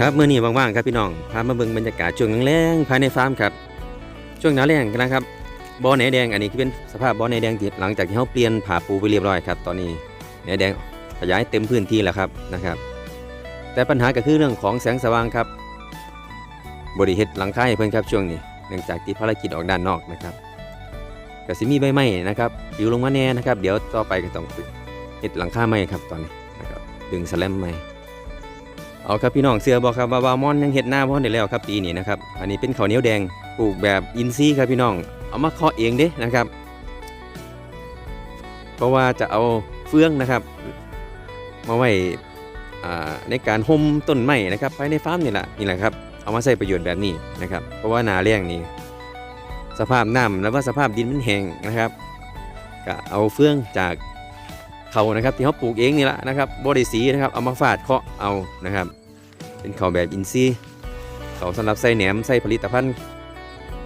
ครับเมื่อนี้ว่างๆครับพี่น้องพามาเบิ่งบรรยากาศช่วงแรงๆภายในฟาร์มครับช่วงหน้าแรงนะครับบ่อไหนแดงอันนี้คือเป็นสภาพบ่อไหนแดงที่หลังจากที่เขาเปลี่ยนผ่าปูไปเรียบร้อยครับตอนนี้ไหนแดงขยายเต็มพื้นที่แล้วครับนะครับ แต่ปัญหาก็คือเรื่องของแสงสว่างครับบริเฮ็ดหลังคาให้เพิ่อนครับช่วงนี้เนื่องจากที่ภารกิจออกด้านนอกนะครับก็สิมีใบไม้นะครับปลิวลงมาแน่นะครับ เดี๋ยวต่อไปก็ต้องเฮ็ดหลังคาใหม่ครับตอนนี้นะครับดึงสแลมใหม่ เอาครับพี่น้องเสือบอกครับว่าวามอนยังเห็ดหน้าพ่อได้แล้วครับปีนี้นะครับอันนี้เป็นข้าวเหนียวแดงปลูกแบบอินทรีย์ครับพี่น้อง เอามาเคาะเองเด้นะครับ เพราะว่าจะเอาเฟืองนะครับ มาไว้ในการห่มต้นไม้นะครับภายในฟาร์มนี่แหละนี่แหละครับเอามาใช้ประโยชน์แบบนี้นะครับ เพราะว่านาแรงนี่สภาพน้ำแล้วว่าสภาพดินมันแห้งนะครับก็เอาเฟืองจาก เขานะครับที่เขาปลูกเองนี่แหละนะครับบริสีนะครับเอามาฟาดเคาะเอานะครับ เป็นเขาแบบอินซีเขาสำหรับใส่แหนมใส่ผลิตภัณฑ์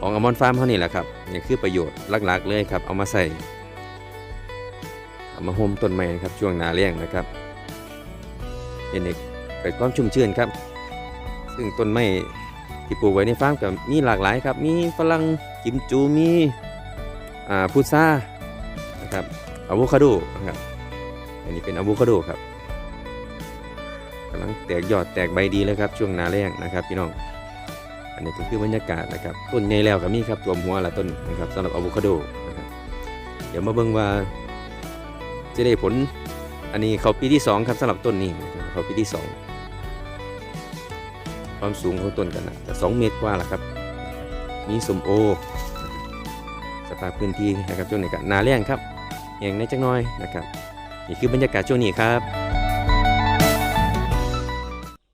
ของอมอนฟาร์มเขานี่แหละครับนี่คือประโยชน์หลักๆเลยครับเอามาใส่เอามาโฮมต้นไม้นะครับช่วงนาแล้งนะครับเป็นเอกเกิดความชุ่มชื่นครับ ซึ่งต้นไม้ที่ปลูกไว้ในฟาร์มก็มีหลากหลายครับ มีฝรั่งกิมจูมีอ่าพุทรานะครับอะโวคาโดนะครับ อันนี้เป็นอะโวคาโดครับกำลังแตกยอดแตกใบดีเลยครับช่วงหนาแรงนะครับพี่น้อง อันนี้ก็คือบรรยากาศนะครับต้นใหญ่แล้วก็มีครับตัวหัวละต้นนะครับสำหรับอะโวคาโดนะครับเดี๋ยวมาเบิ่งว่าจะได้ผลอันนี้เขาปีที่สองครับสำหรับต้นนี้นะครับเขาปีที่สองความสูงของต้นกันนะจะสองเมตรกว่าละครับมีสมโอสภาพพื้นที่นะครับช่วงนี้ก็หนาแรงครับแห้งในจักหน้อยนะครับ นี่คือบรรยากาศช่วงนี้ครับ